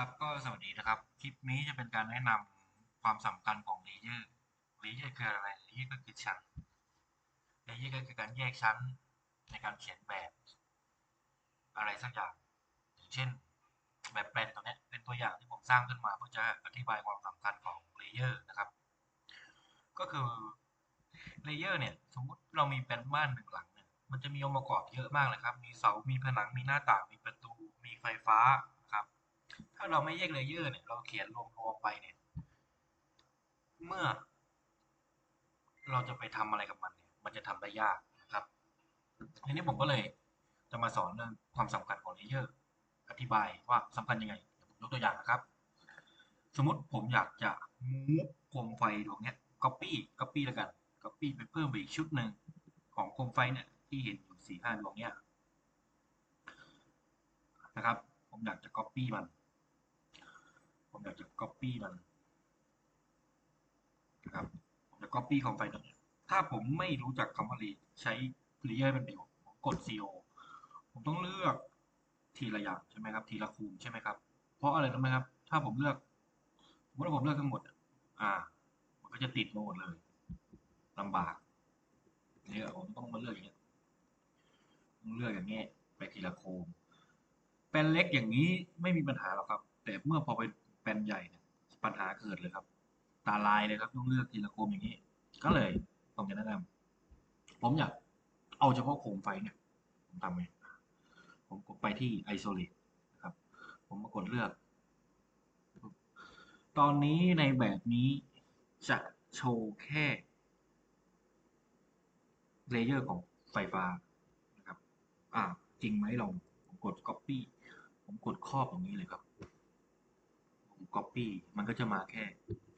ครับก็สวัสดีนะครับ คลิปนี้จะเป็นการแนะนำความสำคัญของเลเยอร์เลเยอร์คืออะไรเลเยอร์ก็คือชั้นเลเยอร์ก็คือการแยกชั้นในการเขียนแบบ อะไรสักอย่างอย่างเช่น แบบแปลนตัวนี้เป็นตัวอย่างที่ผมสร้างขึ้นมาเพื่อจะอธิบายความสำคัญของเลเยอร์นะครับ ก็คือเลเยอร์เนี่ยสมมุติเรามีเป็นบ้านหนึ่งหลังเนี่ยมันจะมีองค์ประกอบเยอะมากเลยครับ มีเสามีผนังมีหน้าต่างมีประตู มีไฟฟ้าาเราไม่แยกเลเยอร์เนี่ย เราเขียนรวมๆไปเนี่ย เมื่อ เราจะไปทำอะไรกับมันเนี่ย มันจะทำได้ยากนะครับทีนี้ผมก็เลยจะมาสอนเรื่องความสำคัญของเลเยอร์ อธิบายว่าสำคัญยังไงยวผมยกตัวอย่างนะครับ สมมติผมอยากจะมูฟโคมไฟดวงเนี้ย copy copy แล้วกัน copy ไปเพิ่มไปอีกชุดหนึ่งของโคมไฟเนี่ยที่เห็นอยู่สี่ห้าดวงเนี้ยนะครับ ผมอยากจะ copy มัน ผมอยากจะ copy มันนะครับผมจะ copy โคมไฟตัวเนี้ยถ้าผมไม่รู้จักคำว่า re- ใช้ layer เป็นประโยชน์ผมกด CO ผมต้องเลือกทีละอย่างใช่ไหมครับ ทีละคูณใช่ไหมครับ เพราะอะไรรู้ไหมครับ ถ้าผมเลือกสมมติว่าผมเลือกทั้งหมด อ่า มันก็จะติดมาหมดเลยลำบากเนี่ยผมต้องมาเลือกอย่างเงี้ยเลือกอย่างเงี้ยไปทีละโคมแปลนเล็กอย่างนี้ไม่มีปัญหาหรอกครับ แต่เมื่อพอไป กิดเลยครับ ตาลายเลยครับต้องเลือกทีละโคมอย่างนี้ ก็เลยผมจะแนะนำผมอยากเอาเฉพาะโคมไฟเนี่ย ผมทำไงผมกดไปที่ isolate นะครับ ผมมากดเลือก ตอนนี้ในแบบนี้จะโชว์แค่เลเยอร์ของไฟฟ้านะครับ อ่า จริงไหมลอง ผมกด copy ผมกดครอบอย่างนี้เลยครับ copy มันก็จะมาแค่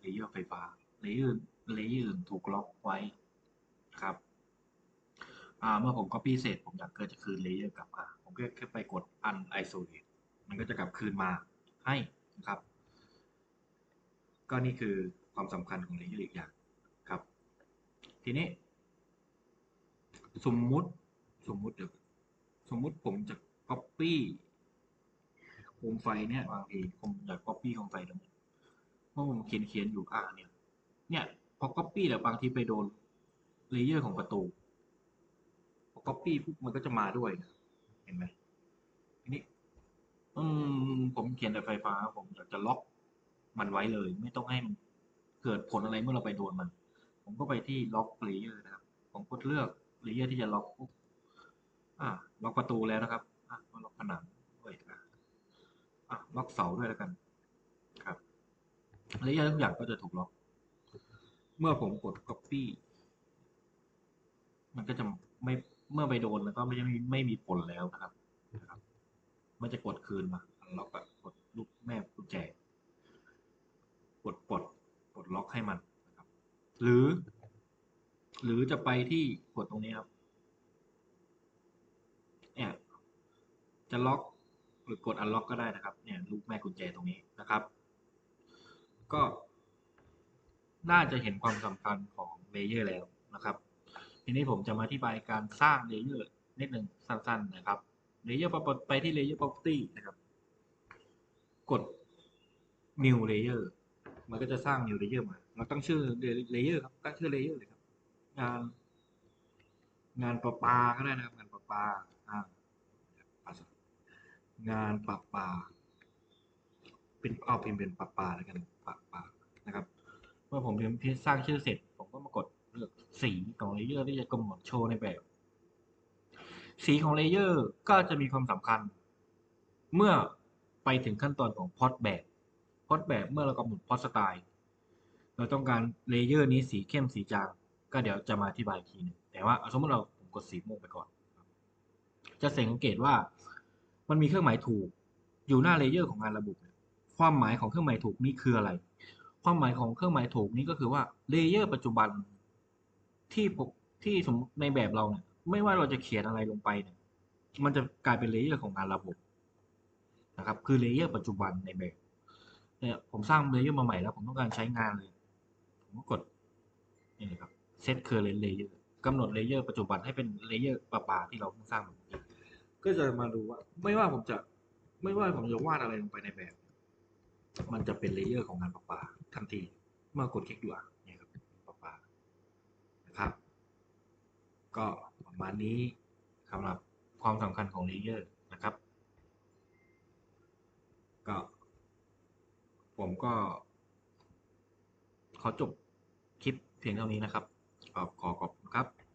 เลเยอร์ไฟฟ้าเลเยอร์เลเยอร์ถูกล็อกไว้นะครับเมื่อผม copy เสร็จผมอยากเกิดจะคืนเลเยอร์กลับมา ผมก็แค่ไปกด unisolate มันก็จะกลับคืนมาให้นะครับ ก็นี่คือความสำคัญของเลเยอร์อีกอย่างครับ ทีนี้ สมมุติสมมุติเดี๋ยวสมมุติผมจะ copy โคมไฟเนี่ยบางทีผมอยาก copy โคมไฟตรงนี้เพราะผมเขียนเขียนอยู่อ่าเนี่ย เนี่ย พอ copy แต่บางทีไปโดนเลเยอร์ของประตู พอ copy ปุ๊บมันก็จะมาด้วยนะเห็นไหมทีนี้ อืม ผมเขียนแต่ไฟฟ้า ผมอยากจะล็อกมันไว้เลย ไม่ต้องให้มันเกิดผลอะไรเมื่อเราไปโดนมัน ผมก็ไปที่ล็อกเลเยอร์นะครับ ผมกดเลือกเลเยอร์ที่จะล็อกปุ๊บอ่าล็อกประตูแล้วนะครับอะมาล็อกผนัง ล็อกเสาด้วยแล้วกัน ครับเลเยอร์ทุกอย่างก็จะถูกล็อก เมื่อผมกด copy มันก็จะไม่เมื่อไปโดนมันก็ไม่ไม่ไม่มีผลแล้วนะครับนะครับ มันจะกดคืนมาล็อกกดลูกแม่กุญแจกดปลดปลดล็อกให้มันนะครับ หรือ หรือจะไปที่กดตรงนี้ครับเนี่ยจะล็อก หรือกดอันล็อกก็ได้นะครับ เนี่ยลูกแม่กุญแจตรงนี้นะครับ ก็น่าจะเห็นความสำคัญของเลเยอร์แล้วนะครับ ทีนี้ผมจะมาอธิบายการสร้างเลเยอร์นิดหนึ่งสั้นๆนะครับเลเยอร์ไปที่เลเยอร์ property นะครับ กด new layer มันก็จะสร้าง new layer มา เราตั้งชื่อ layer ครับ ตั้งชื่อ layer เลยครับ งาน งานประปาก็ได้นะครับ งานประปาอ่า งานปะปาเป็นเอาพิมพ์เป็นปะปาแล้วกันปะปานะครับ เมื่อผมพิมพ์สร้างชื่อเสร็จ ผมก็มากดเลือกสีของเลเยอร์ที่จะกำหนดโชว์ในแบบ สีของเลเยอร์ก็จะมีความสำคัญ เมื่อไปถึงขั้นตอนของพอดแบบพอดแบบเมื่อเรากำหนดพอดสไตล์เราต้องการเลเยอร์นี้สีเข้มสีจางก็เดี๋ยวจะมาอธิบายอีกทีหนึงแต่ว่าสมมติเราผมกดสีม่วงไปก่อน จะสังเกตว่า มันมีเครื่องหมายถูก อยู่หน้าเลเยอร์ของงานระบุความหมายของเครื่องหมายถูกนี้คืออะไร ความหมายของเครื่องหมายถูกนี้ก็คือว่าเลเยอร์ปัจจุบันที่ผมที่สมในแบบเราเนี่ยไม่ว่าเราจะเขียนอะไรลงไปเนี่ย มันจะกลายเป็นเลเยอร์ของงานระบบนะครับ คือเลเยอร์ปัจจุบันในแบบเนี่ยผมสร้างเลเยอร์มาใหม่แล้ว ผมต้องการใช้งานเลย ผมก็กดนี่เลยครับ set current layer กำหนดเลเยอร์ปัจจุบันให้เป็นเลเยอร์ป่าที่เราเพิ่งสร้างเมื่อกี้ ก็จะมาดูว่า ไม่ว่าผมจะไม่ว่าผมจะวาดอะไรลงไปในแบบ มันจะเป็นเลเยอร์ของงานประปาทันที เมื่อกดคลิกดูอะเนี่ยครับประปานะครับ ก็ประมาณนี้สำหรับความสำคัญของเลเยอร์นะครับ ก็ ผมก็ ขอจบคลิปเพียงเท่านี้นะครับ ขอขอขอบคุณครับ